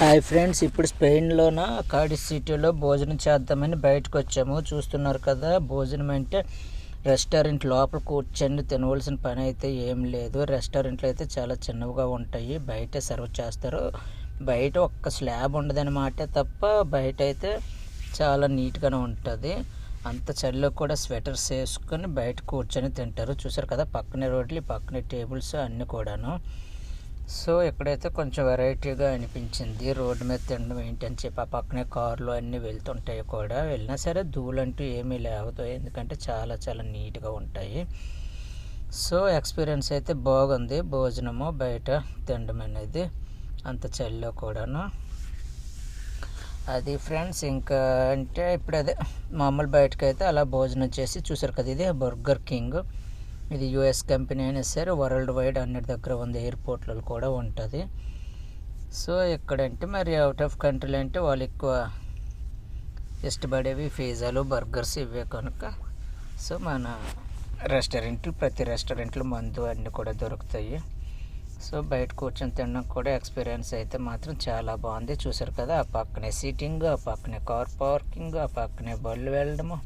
Hi friends ఇప్పుడు స్పెయిన్లోన? కాడిస్ సిటీలో భోజనం చేద్దామని బయటకు వచ్చాము చూస్తున్నారు కదా భోజనం అంటే రెస్టారెంట్ లోపల కూర్చొని తినవలసిన పని అయితే ఏం లేదు. రెస్టారెంట్లు అయితే చాలా చిన్నవిగా ఉంటాయి. బయట సర్వ్ చేస్తారు. బయట ఒక్క స్లాబ్ ఉండదన్నమాట తప్ప బయట అయితే చాలా నీట్గానే ఉంటుంది. అంత చలిలో కూడా స్వెటర్స్ వేసుకొని బయట కూర్చొని తింటారు. చూసారు కదా పక్కనే రోడ్లు పక్కనే టేబుల్స్ అన్నీ కూడాను. సో ఇక్కడైతే కొంచెం వెరైటీగా అనిపించింది రోడ్డు మీద తినడం ఏంటని చెప్పి ఆ పక్కనే కార్లు అన్నీ వెళ్తుంటాయి కూడా. వెళ్ళినా సరే ధూళంటూ ఏమీ లేవదు. ఎందుకంటే చాలా చాలా నీట్గా ఉంటాయి. సో ఎక్స్పీరియన్స్ అయితే బాగుంది. భోజనము బయట తినడం అనేది అంత చలిలో కూడాను. అది ఫ్రెండ్స్ ఇంకా అంటే ఇప్పుడు అదే మామూలు బయటకు అయితే అలా భోజనం చేసి చూసారు కదా ఇది బర్గర్ కింగ్. ఇది యుఎస్ కంపెనీ అయినా సరే వరల్డ్ వైడ్ అన్నిటి దగ్గర ఉంది ఎయిర్పోర్ట్లలో కూడా ఉంటుంది. సో ఎక్కడంటే మరి అవుట్ ఆఫ్ కంట్రీలు అంటే వాళ్ళు ఎక్కువ ఇష్టపడేవి పిజ్జాలు బర్గర్స్ ఇవే కనుక. సో మన రెస్టారెంట్లు ప్రతి రెస్టారెంట్లో మందు అన్నీ కూడా దొరుకుతాయి. సో బయట కూర్చొని తినడం కూడా ఎక్స్పీరియన్స్ అయితే మాత్రం చాలా బాగుంది. చూసారు కదా ఆ పక్కనే సీటింగ్ ఆ పక్కనే కార్ పార్కింగ్ ఆ పక్కనే బళ్ళు వెళ్ళడము.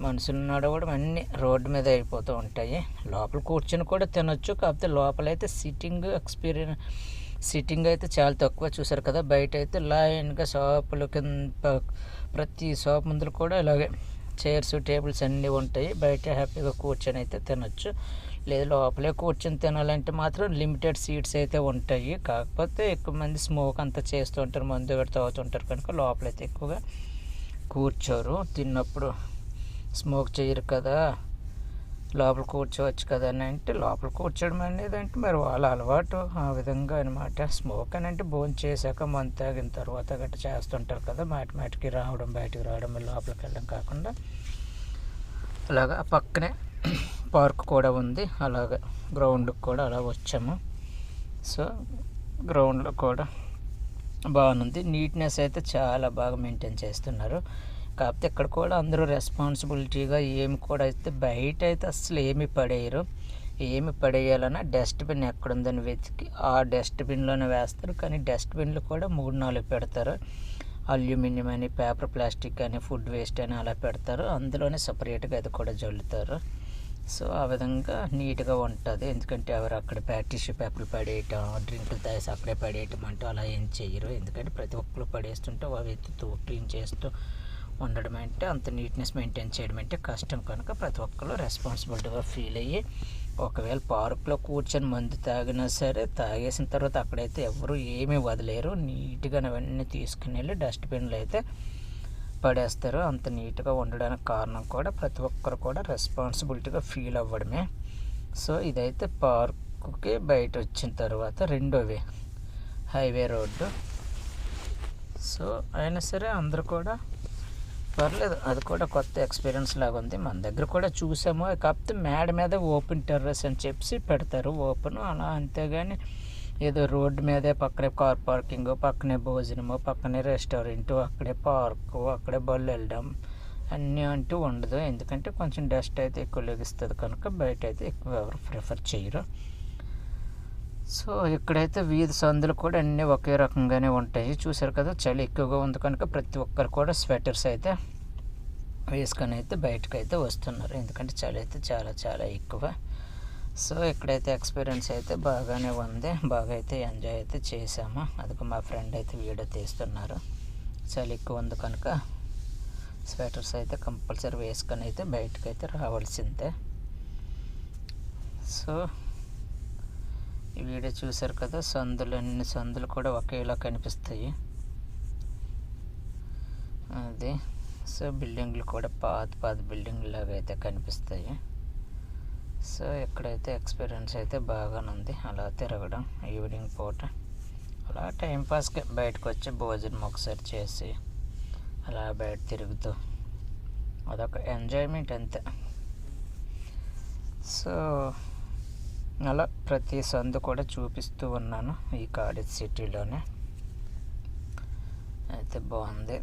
మనుషులు నడవడం అన్నీ రోడ్డు మీద అయిపోతూ ఉంటాయి. లోపల కూర్చొని కూడా తినొచ్చు. కాకపోతే లోపలైతే సిట్టింగ్ ఎక్స్పీరియన్స్ సిట్టింగ్ అయితే చాలా తక్కువ చూసారు కదా. బయట అయితే లైన్గా షాపులు కింద ప్రతి షాప్ ముందు కూడా ఇలాగే చైర్స్ టేబుల్స్ అన్నీ ఉంటాయి. బయట హ్యాపీగా కూర్చొని అయితే తినొచ్చు. లేదు లోపలే కూర్చొని తినాలంటే మాత్రం లిమిటెడ్ సీట్స్ అయితే ఉంటాయి. కాకపోతే ఎక్కువ మంది స్మోక్ అంతా చేస్తూ ఉంటారు మందు పెట్టి అవుతుంటారు కనుక లోపలైతే ఎక్కువగా కూర్చోరు. తిన్నప్పుడు స్మోక్ చేయరు కదా లోపల కూర్చోవచ్చు కదా అని అంటే లోపల కూర్చోవడం అనేది అంటే మరి వాళ్ళ అలవాటు. ఆ విధంగా అనమాట స్మోక్ అని అంటే భోజనం చేశాక మందు తాగిన తర్వాత గట్రా చేస్తుంటారు కదా మాటి మాటికి రావడం బయటికి రావడం లోపలికి వెళ్ళడం కాకుండా. అలాగా పక్కనే పార్క్ కూడా ఉంది. అలాగా గ్రౌండ్కి కూడా అలా వచ్చాము. సో గ్రౌండ్లో కూడా బాగుంది. నీట్నెస్ అయితే చాలా బాగా మెయింటైన్ చేస్తున్నారు. కాకపోతే ఇక్కడ కూడా అందరూ రెస్పాన్సిబిలిటీగా ఏమి కూడా అయితే బయట అయితే అసలు ఏమి పడేయరు. ఏమి పడేయాలన్నా డస్ట్బిన్ ఎక్కడుందని వెతికి ఆ డస్ట్బిన్లోనే వేస్తారు. కానీ డస్ట్బిన్లు కూడా మూడు నాలుగు పెడతారు. అల్యూమినియం అని పేపర్ ప్లాస్టిక్ అని ఫుడ్ వేస్ట్ అని అలా పెడతారు. అందులోనే సపరేట్గా అది కూడా జల్లుతారు. సో ఆ విధంగా నీట్గా ఉంటుంది. ఎందుకంటే ఎవరు అక్కడ టిష్యూ పేపర్లు పడేయటం డ్రింకులు తాగేసి అక్కడే పడేయటం అంటూ అలా ఏం చేయరు ఎందుకంటే ప్రతి ఒక్కరు పడేస్తుంటే అవి ఎత్తుతూ క్లీన్ చేస్తూ ఉండడం అంటే అంత నీట్నెస్ మెయింటైన్ చేయడం అంటే కష్టం. కనుక ప్రతి ఒక్కరు రెస్పాన్సిబిలిటీగా ఫీల్ అయ్యి ఒకవేళ పార్క్లో కూర్చొని మందు తాగినా సరే తాగేసిన తర్వాత అక్కడైతే ఎవరు ఏమీ వదిలేరు. నీట్గా అవన్నీ తీసుకుని వెళ్ళి డస్ట్బిన్లు అయితే పడేస్తారు. అంత నీట్గా ఉండడానికి కారణం కూడా ప్రతి ఒక్కరు కూడా రెస్పాన్సిబిలిటీగా ఫీల్ అవ్వడమే. సో ఇదైతే పార్కుకి బయట వచ్చిన తర్వాత రెండోవి హైవే రోడ్డు. సో అయినా సరే అందరు కూడా పర్లేదు అది కూడా కొత్త ఎక్స్పీరియన్స్ లాగా ఉంది. మన దగ్గర కూడా చూసాము. కాకపోతే మేడ మీద ఓపెన్ టెర్రస్ అని చెప్పి పెడతారు ఓపెన్. అలా అంతేగాని ఏదో రోడ్డు మీదే పక్కనే కార్ పార్కింగ్ పక్కనే భోజనము పక్కనే రెస్టారెంట్ అక్కడే పార్కు అక్కడే బళ్ళు వెళ్ళడం అన్నీ అంటూ ఉండదు. ఎందుకంటే కొంచెం డస్ట్ అయితే ఎక్కువ లెగిస్తుంది కనుక బయట అయితే ఎక్కువ ఎవరు ప్రిఫర్ చేయరు. సో ఇక్కడైతే వీధి సందులు కూడా అన్నీ ఒకే రకంగానే ఉంటాయి. చూసారు కదా చలి ఎక్కువగా ఉంది కనుక ప్రతి ఒక్కరు కూడా స్వెటర్స్ అయితే వేసుకొని అయితే బయటకు అయితే వస్తున్నారు. ఎందుకంటే చలి అయితే చాలా చాలా ఎక్కువ. సో ఇక్కడైతే ఎక్స్పీరియన్స్ అయితే బాగానే ఉంది. బాగా అయితే ఎంజాయ్ అయితే చేసాము అదిగో మా ఫ్రెండ్ అయితే వీడియో తీస్తున్నారు. చలి ఎక్కువ ఉంది కనుక స్వెటర్స్ అయితే కంపల్సరీ వేసుకొని అయితే బయటకు అయితే రావాల్సిందే. సో ఈ వీడియో చూసారు కదా సందులు అన్ని సందులు కూడా ఒకేలా కనిపిస్తాయి. అది. సో బిల్డింగ్లు కూడా పాత పాత బిల్డింగ్ లాగా అయితే కనిపిస్తాయి. సో ఎక్కడైతే ఎక్స్పీరియన్స్ అయితే బాగానే ఉంది. అలా తిరగడం ఈవినింగ్ పూట. అలా టైంపాస్కి బయటకు వచ్చి భోజనం ఒకసారి చేసి అలా బయట తిరుగుతూ అదొక ఎంజాయ్మెంట్ అంతే. సో అలా ప్రతి సందు కూడా చూపిస్తూ ఉన్నాను ఈ కాడేజ్ సిటీలోనే అయితే బాగుంది.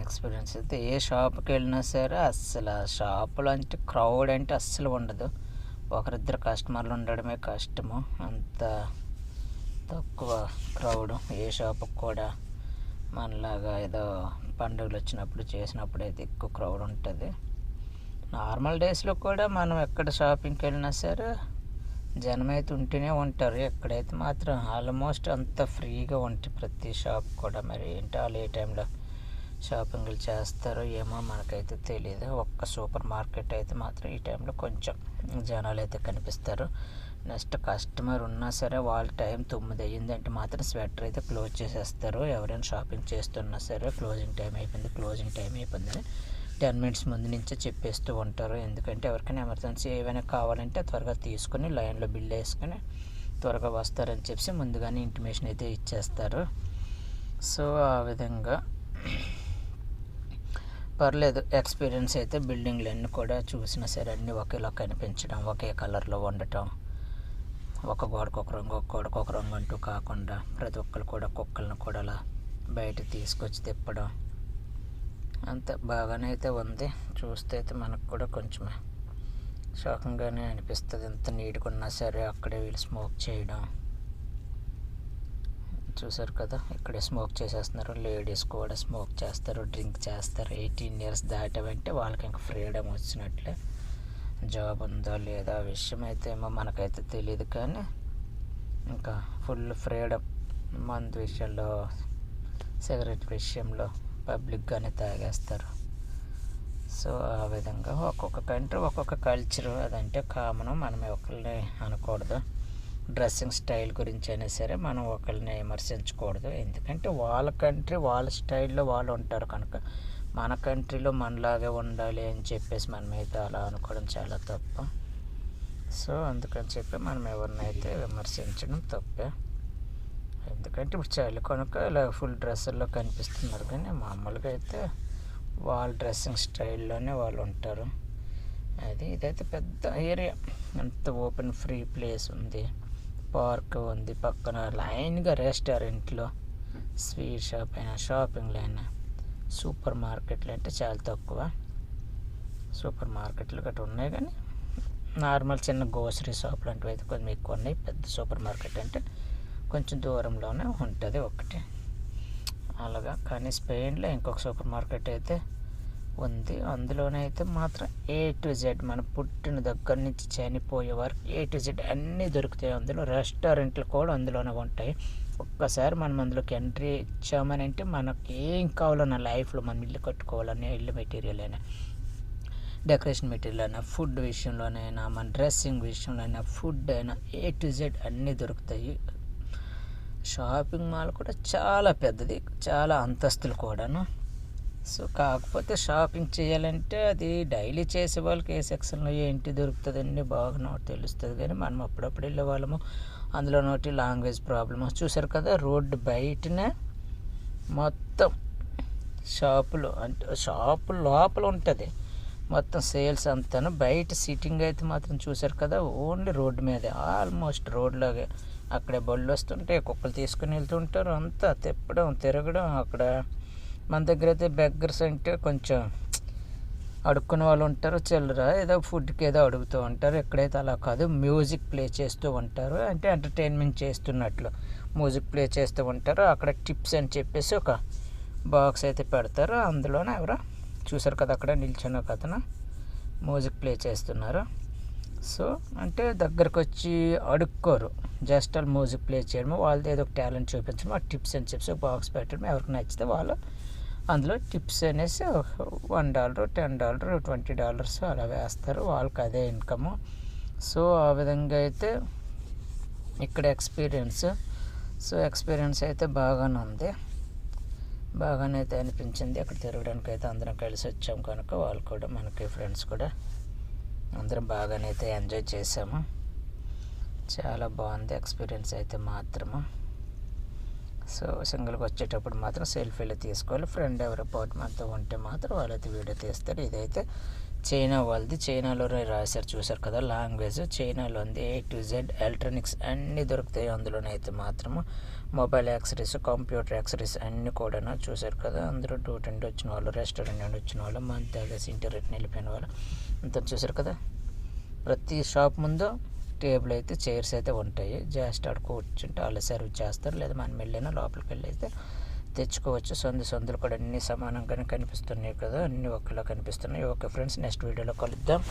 ఎక్స్పీరియన్స్ అయితే ఏ షాప్కి వెళ్ళినా సరే అస్సలు ఆ షాపులో అంటే క్రౌడ్ అంటే అస్సలు ఉండదు. ఒకరిద్దరు కస్టమర్లు ఉండడమే కష్టము. అంత తక్కువ క్రౌడ్ ఏ షాపుకి కూడా మనలాగా ఏదో పండుగలు వచ్చినప్పుడు చేసినప్పుడు అయితే ఎక్కువ క్రౌడ్ ఉంటుంది. నార్మల్ డేస్లో కూడా మనం ఎక్కడ షాపింగ్కి వెళ్ళినా సరే జనం అయితే ఉంటూనే ఉంటారు. ఎక్కడైతే మాత్రం ఆల్మోస్ట్ అంత ఫ్రీగా ఉంటాయి ప్రతి షాప్ కూడా మరి ఏంటో వాళ్ళు ఏ టైంలో షాపింగ్లు చేస్తారో ఏమో మనకైతే తెలియదు ఒక్క సూపర్ మార్కెట్ అయితే మాత్రం ఈ టైంలో కొంచెం జనాలు అయితే కనిపిస్తారు. నెక్స్ట్ కస్టమర్ ఉన్నా సరే వాళ్ళ టైం తొమ్మిది అయ్యిందంటే మాత్రం స్వెటర్ అయితే క్లోజ్ చేసేస్తారు. ఎవరైనా షాపింగ్ చేస్తున్నా సరే క్లోజింగ్ టైం అయిపోయింది క్లోజింగ్ టైం అయిపోయిందని. టెన్ మినిట్స్ ముందు నుంచే చెప్పేస్తూ ఉంటారు. ఎందుకంటే ఎవరికైనా ఎమర్జెన్సీ ఏమైనా కావాలంటే త్వరగా తీసుకొని లైన్లో బిల్ వేసుకొని త్వరగా వస్తారని చెప్పి ముందుగానే ఇంటిమేషన్ అయితే ఇచ్చేస్తారు. సో ఆ విధంగా పర్లేదు ఎక్స్పీరియన్స్ అయితే బిల్డింగ్లు అన్నీ కూడా చూసినా సరే అన్నీ ఒకేలా కనిపించడం ఒకే కలర్లో ఉండటం ఒక గోడకు ఒక రంగు ఒక గోడకు ఒక రంగు అంటూ కాకుండా ప్రతి ఒక్కరు కూడా కుక్కలను కూడా అలా బయట తీసుకొచ్చి తిప్పడం అంత. బాగానే అయితే ఉంది. చూస్తే అయితే మనకు కూడా కొంచెం షాకింగ్గానే అనిపిస్తుంది. ఎంత నీట్గా ఉన్నా సరే అక్కడే వీళ్ళు స్మోక్ చేయడం. చూసారు కదా? ఇక్కడే స్మోక్ చేసేస్తున్నారు. లేడీస్ కూడా స్మోక్ చేస్తారు డ్రింక్ చేస్తారు. ఎయిటీన్ ఇయర్స్ దాటామంటే వాళ్ళకి ఇంకా ఫ్రీడమ్ వచ్చినట్లే. జాబ్ ఉందో లేదో ఆ విషయం అయితే ఏమో మనకైతే తెలియదు కానీ ఇంకా ఫుల్ ఫ్రీడమ్ మందు విషయంలో సిగరెట్ విషయంలో పబ్లిక్గానే తాగేస్తారు. సో ఆ విధంగా ఒక్కొక్క కంట్రీ ఒక్కొక్క కల్చర్ అదంటే కామన్. మనం ఒకరిని అనకూడదు. డ్రెస్సింగ్ స్టైల్ గురించి అయినా సరే మనం ఒకరిని విమర్శించకూడదు. ఎందుకంటే వాళ్ళ కంట్రీ వాళ్ళ స్టైల్లో వాళ్ళు ఉంటారు కనుక మన కంట్రీలో మనలాగే ఉండాలి అని చెప్పేసి మనమైతే అలా అనుకోవడం చాలా తప్పు. సో అందుకని చెప్పి మనం ఎవరినైతే విమర్శించడం తప్పే. ఎందుకంటే ఇప్పుడు చలి కనుక ఇలా ఫుల్ డ్రెస్సుల్లో కనిపిస్తున్నారు. కానీ మామూలుగా అయితే వాళ్ళ డ్రెస్సింగ్ స్టైల్లోనే వాళ్ళు ఉంటారు. అది ఇదైతే పెద్ద ఏరియా. అంత ఓపెన్ ఫ్రీ ప్లేస్ ఉంది. పార్క్ ఉంది పక్కన. లైన్గా రెస్టారెంట్లో స్వీట్ షాప్ అయినా షాపింగ్లు అయినా సూపర్ మార్కెట్లు అంటే చాలా తక్కువ. సూపర్ మార్కెట్లు గట్రా ఉన్నాయి కానీ నార్మల్ చిన్న గ్రోసరీ షాప్ లాంటివి అయితే కొంచెం ఎక్కువ ఉన్నాయి. పెద్ద సూపర్ మార్కెట్ అంటే కొంచెం దూరంలోనే ఉంటుంది ఒకటి. అలాగా. కానీ స్పెయిన్లో ఇంకొక సూపర్ మార్కెట్ అయితే ఉంది. అందులోనైతే మాత్రం ఏ టు జెడ్ మన పుట్టిన దగ్గర నుంచి చనిపోయే వరకు ఏ టు జెడ్ అన్నీ దొరుకుతాయి. అందులో రెస్టారెంట్లు కూడా అందులోనే ఉంటాయి. ఒక్కసారి మనం అందులోకి ఎంట్రీ ఇచ్చామని అంటే మనకి ఏం కావాలన్నా లైఫ్లో మనం ఇల్లు కట్టుకోవాలన్నా ఇల్లు మెటీరియల్ అయినా డెకరేషన్ మెటీరియల్ అయినా ఫుడ్ విషయంలోనైనా మన డ్రెస్సింగ్ విషయంలో అయినా ఫుడ్ అయినా ఏ టు జెడ్ అన్నీ దొరుకుతాయి. షాపింగ్ మాల్ కూడా చాలా పెద్దది చాలా అంతస్తులు కూడాను. సో కాకపోతే షాపింగ్ చేయాలంటే అది డైలీ చేసే వాళ్ళకి ఏ సెక్షన్లో ఏంటి దొరుకుతుందండి బాగా తెలుస్తుంది. కానీ మనం అప్పుడప్పుడు వెళ్ళే వాళ్ళము అందులో నోటి లాంగ్వేజ్ ప్రాబ్లమ్. చూసారు కదా రోడ్డు బయటనే మొత్తం షాపులు అంటే షాపు లోపల ఉంటుంది. మొత్తం సేల్స్ అంతాను. బయట సిట్టింగ్ అయితే మాత్రం చూసారు కదా ఓన్లీ రోడ్డు మీదే ఆల్మోస్ట్ రోడ్లాగే. అక్కడే బళ్ళు వస్తుంటే కుక్కలు తీసుకుని వెళ్తుంటారు అంతా తిప్పడం తిరగడం అక్కడ. మన దగ్గర అయితే బెగ్గర్స్ అంటే కొంచెం అడుక్కునే వాళ్ళు ఉంటారు చిల్లర ఏదో ఫుడ్కి ఏదో అడుగుతూ ఉంటారు. ఎక్కడైతే అలా కాదు మ్యూజిక్ ప్లే చేస్తూ ఉంటారు. అంటే ఎంటర్టైన్మెంట్ చేస్తున్నట్లు మ్యూజిక్ ప్లే చేస్తూ ఉంటారు. అక్కడ టిప్స్ అని చెప్పేసి ఒక బాక్స్ అయితే పెడతారు. అందులోనే ఎవరో చూసారు కదా అక్కడ నిల్చున్న కథన మ్యూజిక్ ప్లే చేస్తున్నారు. సో అంటే దగ్గరకు వచ్చి అడుక్కోరు. జస్ట్ వాళ్ళు మ్యూజిక్ ప్లే చేయడము వాళ్ళది ఏదో ఒక టాలెంట్ చూపించడం ఆ టిప్స్ అని చెప్పి బాక్స్ పెట్టడం ఎవరికి నచ్చితే వాళ్ళు అందులో టిప్స్ అనేసి one dollar ten dollar twenty dollars అలా వేస్తారు. వాళ్ళకి అదే ఇన్కమ్. సో ఆ విధంగా అయితే ఇక్కడ ఎక్స్పీరియన్స్. సో ఎక్స్పీరియన్స్ అయితే బాగానే ఉంది. బాగానే అయితే అనిపించింది. అక్కడ తిరగడానికి అయితే అందరం కలిసి వచ్చాం కనుక వాళ్ళు కూడా మనకి ఫ్రెండ్స్ కూడా. అందరం బాగానే అయితే ఎంజాయ్ చేసాము. చాలా బాగుంది ఎక్స్పీరియన్స్ అయితే మాత్రము. సో సింగిల్గా వచ్చేటప్పుడు మాత్రం సెల్ఫీలు తీసుకోవాలి. ఫ్రెండ్ ఎవరి పాటు మనతో ఉంటే మాత్రం వాళ్ళైతే వీడియో తీస్తారు. ఇదైతే చైనా వాళ్ళది. చైనాలో రాశారు. చూసారు కదా లాంగ్వేజ్. చైనాలో ఉంది ఏ టు జెడ్ ఎలక్ట్రానిక్స్ అన్నీ దొరుకుతాయి. అందులోనైతే మాత్రము మొబైల్ యాక్సరీస్ కంప్యూటర్ యాక్సరీస్ అన్నీ కూడా చూసారు కదా. అందరూ డ్యూటీ నుండి వచ్చిన వాళ్ళు రెస్టారెంట్ నుండి వచ్చిన వాళ్ళు మంత్ తాగేసి ఇంటి వెళ్ళిపోయిన వాళ్ళు అంతా చూసారు కదా. ప్రతి షాప్ ముందు టేబుల్ అయితే చైర్స్ అయితే ఉంటాయి. జస్ట్ అక్కడ కూర్చుంటే వాళ్ళు సర్వ్ చేస్తారు. లేదా మనం వెళ్ళినా లోపలికి వెళ్ళి అయితే తెచ్చుకోవచ్చు. సొంత సొందులు కూడా అన్ని సమానంగానే కనిపిస్తున్నాయి కదా. అన్నీ ఒకేలా కనిపిస్తున్నాయి. ఓకే ఫ్రెండ్స్ నెక్స్ట్ వీడియోలో కలుద్దాం.